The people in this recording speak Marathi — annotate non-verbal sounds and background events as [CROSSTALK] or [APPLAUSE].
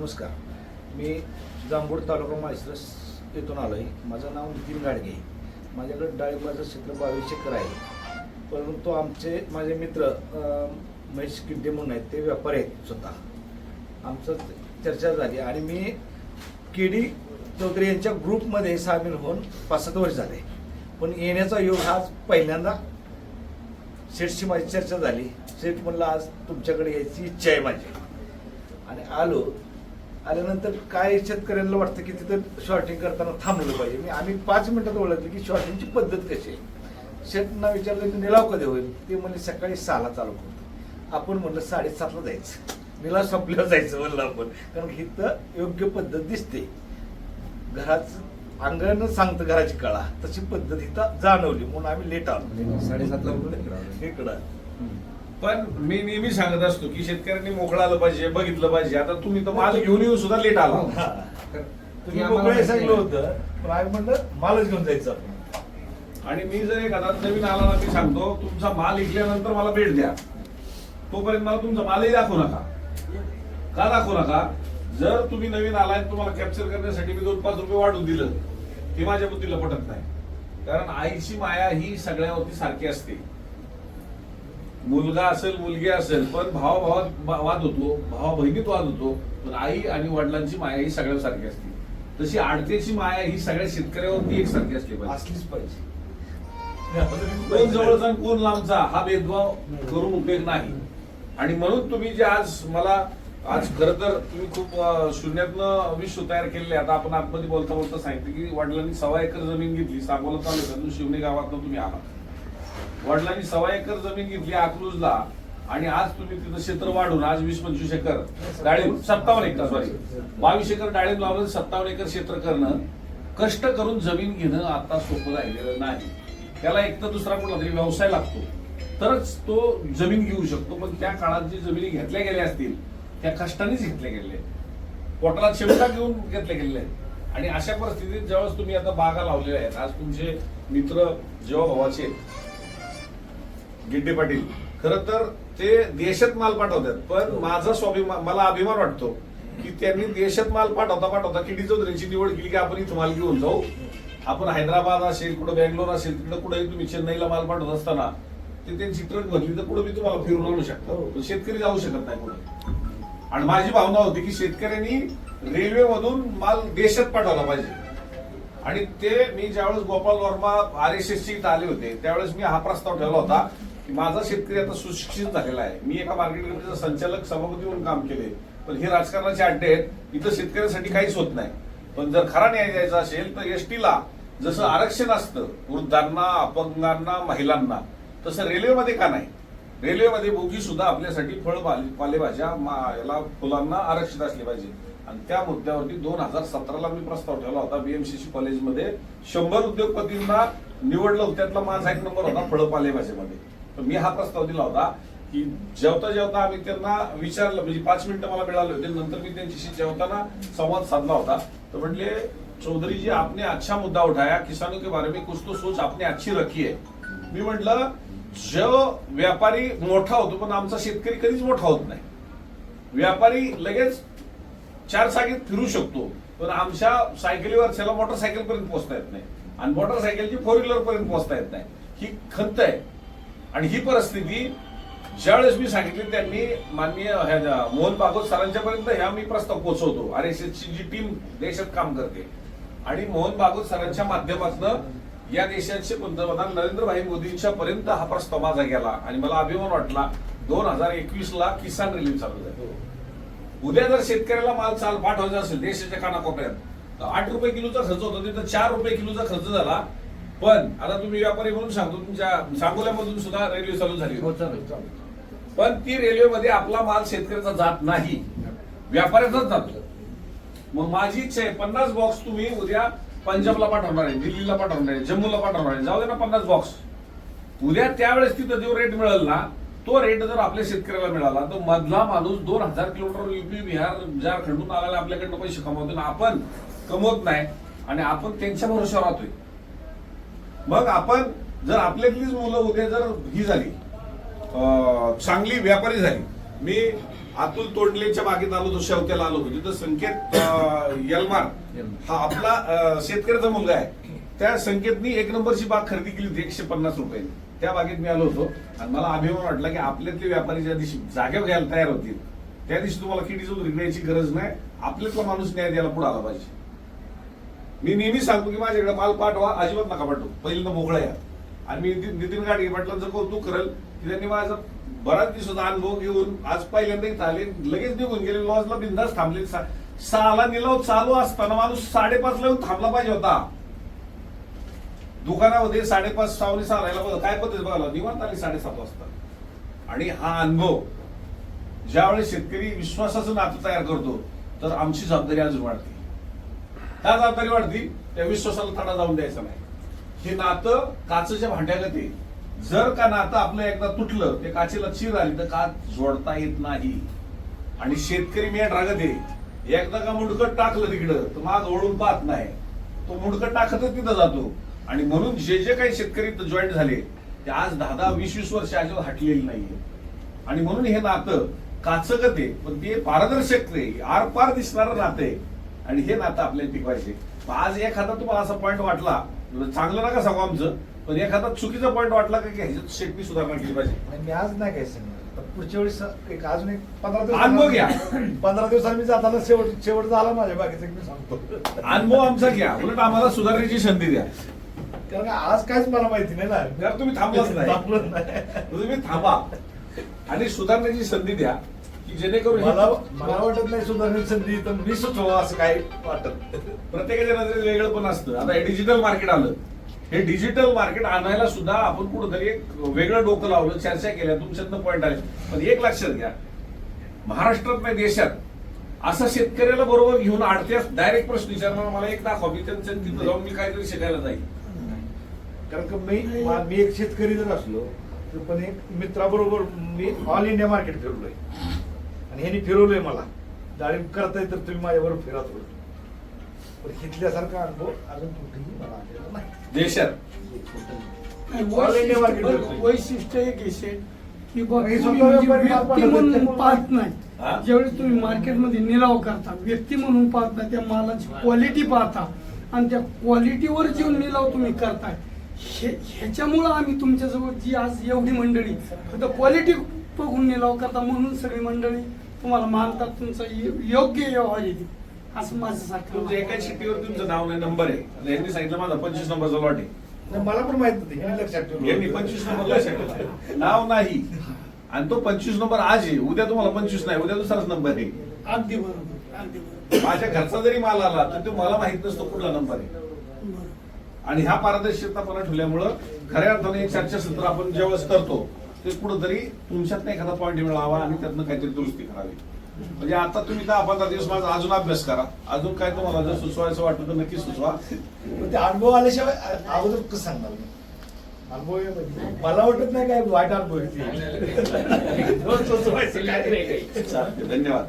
नमस्कार. मी जांभूड तालुका माळशिरस येथून आलो आहे माझं नाव नितीन गाडगे. माझ्याकडे डाळिंबाचं क्षेत्र बावीस एकर आहे. परंतु आमचे माझे मित्र महेश किड्डे म्हणून आहेत. ते व्यापारी आहेत स्वतः. आमचं चर्चा झाली आणि मी केडी चौधरी यांच्या ग्रुपमध्ये सामील होऊन पाच सात वर्ष झाले. पण येण्याचा योग आज पहिल्यांदा शेठशी माझी चर्चा झाली. शेठ म्हणलं आज तुमच्याकडे यायची इच्छा आहे माझी. आणि आलो. आल्यानंतर काय शेतकऱ्यांना वाटतं की तिथं शॉर्टिंग करताना थांबलं पाहिजे? मी आम्ही पाच मिनिटात ओळखलं की शॉर्टिंगची पद्धत कशी आहे. शेठना विचारलं की निलाव कधी होईल? ते म्हणजे सकाळी सहाला चालू करतो आपण म्हणलं साडेसातला जायचं. निलाव संपल्यावर जायचं म्हणलं आपण. कारण इथं योग्य पद्धत दिसते. घराच अंगण सांगतं घराची कळा. तशी पद्धत इथं जाणवली. म्हणून आम्ही लेट आलो. साडेसातला. [LAUGHS] इकडं. पण मी नेहमी सांगत असतो की शेतकऱ्यांनी मोकळं आलं पाहिजे बघितलं पाहिजे. आता तुम्ही तर माल घेऊन येऊन सुद्धा लेट आला. तुम्ही मोकळे नाही. होतं पण आम्ही म्हणलं मालच घेऊन जायचं आणि मी जर एखादा नवीन आला ना मी सांगतो तुमचा माल विकल्यानंतर मला भेट द्या. तोपर्यंत मला तुमचा मालही दाखवू नका. का दाखवू नका? जर तुम्ही नवीन आलाय तुम्हाला कॅप्चर करण्यासाठी मी दोन पाच रुपये वाढून दिलं ते माझ्या बुद्धीला पटत नाही. कारण आईची माया ही सगळ्यावरती सारखी असते. मुलगा असेल मुलगी असेल पण भावा भावात वाद होतो भावा बहिणीत वाद होतो पण आई आणि वडिलांची माया ही सगळ्यावर सारखी असते. तशी आडतेची माया ही सगळ्या शेतकऱ्यावरती एकसारखी असली पाहिजे असलीच पाहिजे. कोण जवळचा कोण लांबचा हा भेदभाव करून उपयोग नाही. आणि म्हणून तुम्ही जे आज मला आज खर तर तुम्ही खूप शून्यातनं विश्व तयार केलेले आता आपण आतमध्ये बोलता बोलता सांगितलं की वडिलांनी सव्वा एकर जमीन घेतली सांगोला तालुक्यातून शिवणे गावातनं तुम्ही आलात वडिलांनी सव्वा एकर जमीन घेतली अकलूजला आणि आज तुम्ही तिथं क्षेत्र वाढून आज वीस पंचवीस एकर डाळिंब सत्तावन्न एकर सॉरी बावीस एकर डाळिंब लावलं सत्तावन्न एकर क्षेत्र करणं कष्ट करून जमीन घेणं आता सोपं राहिलेलं नाही. त्याला एक तर दुसरा कुठला तरी व्यवसाय लागतो. तरच तो जमीन घेऊ शकतो पण त्या काळात जी जमिनी घेतल्या गेल्या असतील त्या कष्टानेच घेतल्या गेलेल्या आहेत. पोटाला शेवटा घेऊन घेतल्या गेलेल्या आहेत. आणि अशा परिस्थितीत ज्यावेळेस तुम्ही आता बागा लावलेल्या आहेत आज तुमचे मित्र जेव्हा भावाचे गिड्डे पाटील. खर तर ते देशात माल पाठवतात पण माझा स्वाभिमान मला अभिमान वाटतो की त्यांनी देशात माल पाठवता पाठवता किडी चौधरीची निवड केली की आपण इथं माल घेऊन जाऊ. आपण हैदराबाद असेल कुठं बँगलोर असेल तिकडे कुठेही तुम्ही चेन्नईला माल पाठवत असताना ते त्यांची ट्रक भरली तर पुढे मी तुम्हाला फिरून आणू शकतो पण शेतकरी जाऊ शकत नाही पुढे आणि माझी भावना होती की शेतकऱ्यांनी रेल्वेमधून माल देशात पाठवला पाहिजे. आणि ते मी ज्यावेळेस Gopal Varma R S S ची इथं आले होते त्यावेळेस मी हा प्रस्ताव ठेवला होता माझा शेतकरी आता सुशिक्षित झालेला आहे. मी एका मार्केट कमिटीचा संचालक सभापती म्हणून काम केले. पण हे राजकारणाचे अड्डे आहेत. इथं शेतकऱ्यांसाठी काहीच होत नाही. पण जर खरा न्याय द्यायचा असेल तर एसटीला जसं आरक्षण असतं वृद्धांना अपंगांना महिलांना तसं रेल्वेमध्ये का नाही? रेल्वेमध्ये बोगी सुद्धा आपल्यासाठी फळ पालेभाज्या मा- याला फुलांना आरक्षित असले पाहिजे. आणि त्या मुद्द्यावरती दोन हजार सतराला मी प्रस्ताव ठेवला होता बीएमसीसी कॉलेजमध्ये शंभर उद्योगपतींना निवडलं होतं त्यातला माझा एक नंबर होता फळ पालेभाज्यामध्ये. तर मी हा प्रस्ताव दिला होता की जेवता जेवता आम्ही त्यांना विचारलं म्हणजे पाच मिनिटं मला मिळाले होते नंतर मी त्यांच्याशी जेवताना संवाद साधला होता. तर म्हणले चौधरी जी आपने अच्छा मुद्दा उठाया किसानों के बारे में कुछ तो सोच आपने अच्छी रखी है. मी म्हटलं जो व्यापारी मोठा होतो पण आमचा शेतकरी कधीच मोठा होत नाही. व्यापारी लगेच चार सागेत फिरू शकतो पण आमच्या सायकलीवर त्याला मोटरसायकल पर्यंत पोहोचता येत नाही. आणि मोटरसायकलची फोर व्हीलर पर्यंत पोहोचता येत नाही. ही खंत आहे. आणि ही परिस्थिती ज्यावेळेस मी सांगितली त्यांनी माननीय ह्या मोहन भागवत सरांच्या पर्यंत ह्या मी प्रस्ताव पोहोचवतो. आर एस एसची जी टीम देशात काम करते. आणि मोहन भागवत सरांच्या माध्यमातून या देशाचे पंतप्रधान नरेंद्रभाई मोदींच्या पर्यंत हा प्रस्ताव माझा गेला. आणि मला अभिमान वाटला दोन हजार एकवीस ला किसान रिलीफ चालू झाली. उद्या जर शेतकऱ्याला माल चाल पाठवायचा असेल देशाच्या कानाकोपऱ्यात तर आठ रुपये किलोचा खर्च होता तिथं चार रुपये किलोचा खर्च झाला. पण आता तुम्ही व्यापारी म्हणून सांगतो तुमच्या सांगोल्यामधून सुद्धा रेल्वे चालू झाली हो, चालेल. पण ती रेल्वेमध्ये आपला माल शेतकऱ्याचा जात नाही. व्यापाऱ्याचाच जातो मग माझी इच्छा आहे पन्नास बॉक्स तुम्ही उद्या पंजाबला पाठवणार आहे दिल्लीला पाठवणार आहे जम्मूला पाठवणार आहे. जाऊ दे ना पन्नास बॉक्स उद्या त्यावेळेस तिथं जो रेट मिळेल ना तो रेट जर आपल्या शेतकऱ्याला मिळाला तर मधला माणूस दोन हजार किलोमीटर युपी बिहार झारखंडून आलेला आपल्याकडनं पैसे कमवतो. ना आपण कमवत नाही आणि आपण त्यांच्या भरोशावर राहतोय. मग आपण जर आपल्यातलीच मुलं उद्या जर ही झाली चांगली व्यापारी झाली मी अतुल तोंडलेच्या बागेत आलो होतो शेवत्याला आलो होतो तिथं संकेत यलमार हा आपला शेतकऱ्याचा मुलगा आहे. त्या संकेतनी एक नंबरची बाग खरेदी केली होती एकशे पन्नास रुपये. त्या बागेत मी आलो होतो आणि मला अभिमान वाटला की आपल्यातले व्यापारी ज्या दिवशी जागेवर घ्यायला तयार होतील. त्या दिवशी तुम्हाला किडीचं विकण्याची गरज नाही. आपल्यातला माणूस न्याय द्यायला पुढे आला पाहिजे. मी नेहमी सांगतो की माझ्याकडे माल पाठवा अजिबात नका पाठवू. पहिल्यांदा मोकळा या. आणि मी नितीन- गाडगे गाडगे पाटलांचं कौतुक करेल की त्यांनी माझा बराच दिवसाचा अनुभव घेऊन आज पहिल्यांदा इथं आले लगेच निघून गेले लॉजला बिंदास थांबले सहाला निलाव चालू असताना माणूस साडेपाच ला येऊन थांबला पाहिजे होता. दुकानामध्ये साडेपाच सावली सहा बघा काय पद्धत बघायला निवांत आली साडेसात वाजता. आणि हा अनुभव ज्यावेळेस शेतकरी विश्वासाचं नातं तयार करतो तर आमची जबाबदारी अजून वाढते. का जबाबदारी वाढती त्या विश्वासाला तडा जाऊन द्यायचा नाही. हे नातं काचच्या भांड्यागत येईल जर का नातं आपलं एकदा तुटलं ते काचेला चीर आली तर काच जोडता येत नाही. आणि शेतकरी मेट रागत आहे. एकदा का मुंडकट टाकलं तिकडं तर माग ओळून पाहत नाही. तो मुंडकट टाकतच तिथं जातो. आणि म्हणून जे जे काही शेतकरी जॉईंट झाले ते आज दहा दहा वीस वीस वर्ष अजिबात हटलेली नाहीये. आणि म्हणून हे नातं काचकत आहे पण ते पारदर्शक आहे. आर दिसणारं नातं आहे. आणि हे नातं आपल्याला टिकवायचे आज एखादा तुम्हाला असा पॉईंट वाटला चांगलं नका सांगू आमचं पण एखादा चुकीचा पॉईंट वाटला का की ह्याच्यात शेतकरी सुधारणा केली पाहिजे? मी आज नाही काय तर पुढच्या वेळेस एक अजून एक पंधरा अनुभव घ्या. [CLEARS THROAT] पंधरा दिवसांनी मी जाताना शेवट शेवट झाला माझ्या बाकीचं मी सांगतो. अनुभव आमचा घ्या. उलट आम्हाला सुधारण्याची संधी द्या. कारण का आज काहीच मला माहिती नाही ना. जर तुम्ही थांबलाच नाही. थांबलोच नाही. तुम्ही थांबा. आणि सुधारण्याची संधी द्या. की जेणेकरून मला मला वाटत नाही सुधारण्याची संधी तर मी सुचवा असं काही वाटत प्रत्येकाच्या नजरेत वेगळं पण असतं. आता हे डिजिटल मार्केट आलं. हे डिजिटल मार्केट आणायला सुद्धा आपण कुठंतरी एक वेगळं डोकं लावलं चर्चा केल्या तुमच्यातनं पॉईंट आले. पण एक लक्षात घ्या. महाराष्ट्रात नाही देशात. असं शेतकऱ्याला बरोबर घेऊन आडत्यास डायरेक्ट प्रश्न विचारणार मला एक दाखवा. मी त्यांच्या तिथं जाऊन मी काहीतरी शिकायला जाईल. कारण का मी मा- मी एक शेतकरी जर असलो तर पण एक मित्राबरोबर मी ऑल इंडिया मार्केट फिरलोय. आणि ह्यांनी फिरवलंय मला. डाळिंब करताय तर तुम्ही माझ्याबरोबर फिरा थोडं. पण इथल्यासारखा अनुभव अजून कुठेही मला आलेला नाही. All India market वैशिष्ट्य करतोय. वैशिष्ट्य एक आहे शेठ, की बघ हे स्वतः म्हणजे व्यापारी व्यक्ती म्हणून पाहत हा? नाही ज्यावेळेस तुम्ही मार्केटमध्ये निलाव करता व्यक्ती म्हणून पाहत नाही त्या मालाची क्वालिटी पाहता. आणि त्या क्वालिटीवर जे निलाव तुम्ही करताय. हे- ह्याच्यामुळं आम्ही तुमच्याजवळ जी आज एवढी मंडळी फक्त क्वालिटी बघून निलाव करता म्हणून सगळी मंडळी तुम्हाला मानतात तुमचा यो- योग्य व्यवहार येते असं माझ्यासारखं तुमचं एकाच शिट्टीवर तुमचं नाव नाही नंबर आहे. आणि यांनी सांगितलं माझा पंचवीस नंबरचा लॉट आहे. नाही, मला पण माहीत नाही ह्यांनी लक्षात यांनी ठेवलं पंचवीस नंबर लक्षात ठेवला. नाव नाही. आणि तो पंचवीस नंबर आज आहे. उद्या तुम्हाला पंचवीस नाही उद्या दुसराच नंबर आहे. अगदी बरोबर अगदी बरोबर. माझ्या घरचा जरी माल आला तर तो मला माहीत नसतो कुठला नंबर आहे. बरोबर. आणि ह्या पारदर्शकतापणा ठेवल्यामुळं खऱ्या अर्थाने एक चर्चासत्र आपण ज्यावेळेस करतो ते कुठंतरी तुमच्यात एखादा पॉईंट मिळावा आणि त्यातनं काहीतरी दुरुस्ती करावी. म्हणजे आता तुम्ही दहा पंधरा दिवस माझा अजून अभ्यास करा. अजून काय तुम्हाला जर सुचवायचं वाटलं तर नक्की सुचवा. पण ते अनुभव आल्याशिवाय अगोदर कसं सांगणार मी? अनुभव आहे म्हणजे. मला वाटत नाही काय वाईट अनुभव [LAUGHS] चालतंय. धन्यवाद.